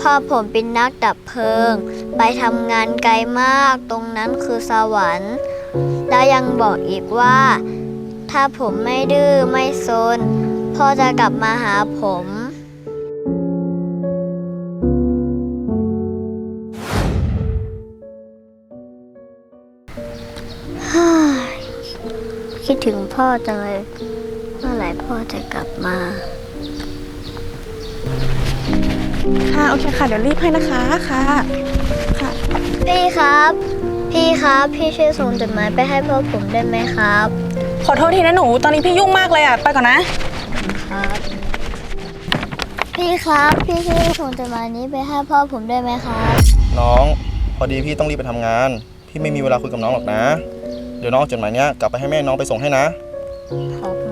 พ่อผมเป็นนักดับเพลิง ไปทำงานไกลมากตรงนั้นคือสวรรค์ แล้วยังบอกอีกว่า ถ้าผมไม่ดื้อไม่ซนพ่อจะกลับมาหาผมฮ่าคิดถึงพ่อจังเลย เมื่อไหร่พ่อจะกลับมา ค่ะโอเคค่ะ เดี๋ยวรีบให้นะคะค่ะค่ะ พี่ครับ พี่ครับ พี่ช่วยส่งจดหมายไปให้พ่อผมได้ไหมครับ ขอโทษทีนะหนู ตอนนี้พี่ยุ่งมากเลยอะ ไปก่อนนะ ครับ พี่ครับ พี่ช่วยส่งจดหมายนี้ไปให้พ่อผมได้ไหมครับ น้อง พอดีพี่ต้องรีบไปทำงาน พี่ไม่มีเวลาคุยกับน้องหรอกนะ เดี๋ยวน้องเอาจดหมายเนี้ยกลับไปให้แม่น้องไปส่งให้นะ ขอบ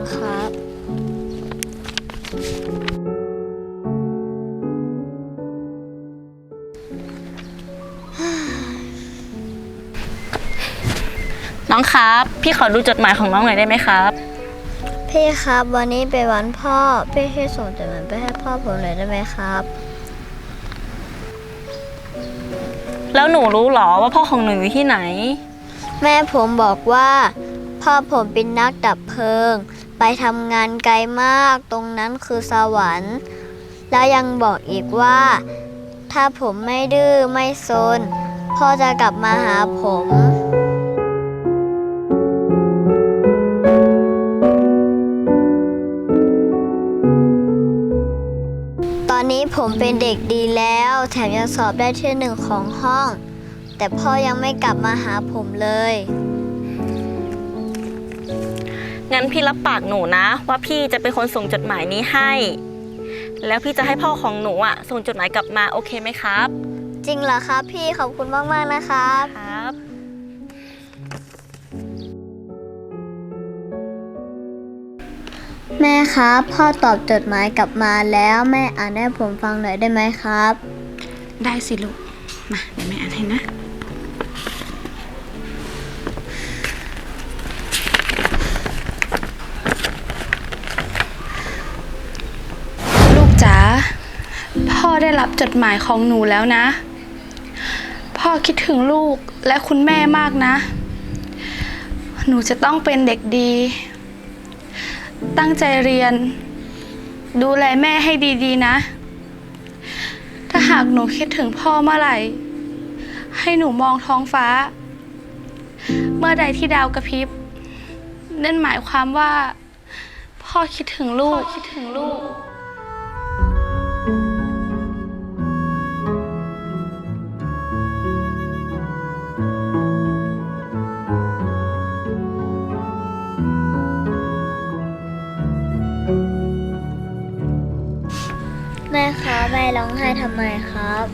น้องครับ พี่ขอดูจดหมายของน้องหน่อยได้ไหมครับ พี่ครับวันนี้เป็นวันพ่อ พี่ช่วยส่งจดหมายไปให้พ่อผมหน่อยได้ไหมครับ แล้วหนูรู้หรอว่าพ่อของหนูอยู่ที่ไหน แม่ผมบอกว่า พ่อผมเป็นนักดับเพลิง ไปทำงานไกลมากตรงนั้นคือสวรรค์ แล้วยังบอกอีกว่า ถ้าผมไม่ดื้อไม่ซนพ่อจะกลับมาหาผม ผมเป็นเด็กดีแล้ว แถมยังสอบได้ที่หนึ่งของห้อง แต่พ่อยังไม่กลับมาหาผมเลย งั้นพี่รับปากหนูนะ ว่าพี่จะเป็นคนส่งจดหมายนี้ให้ แล้วพี่จะให้พ่อของหนูอะส่งจดหมายกลับมาโอเคไหมครับ จริงเหรอครับ พี่ขอบคุณมาก ๆ นะครับ แม่ครับ พ่อตอบจดหมายกลับมาแล้วแม่อ่านให้ผมฟังหน่อยได้ไหมครับ ได้สิลูก มาเดี๋ยวแม่อ่านให้นะ ลูกจ๋า พ่อได้รับจดหมายของหนูแล้วนะ พ่อคิดถึงลูกและคุณแม่มากนะ หนูจะต้องเป็นเด็กดี ตั้งใจเรียน ดูแลแม่ให้ดีๆนะ ถ้าหากหนูคิดถึงพ่อเมื่อไหร่ ให้หนูมองท้องฟ้า เมื่อใดที่ดาวกระพริบนั่นหมายความว่า พ่อคิดถึงลูกคิดถึงลูก แม่ครับแม่ร้องไห้ทำไมครับ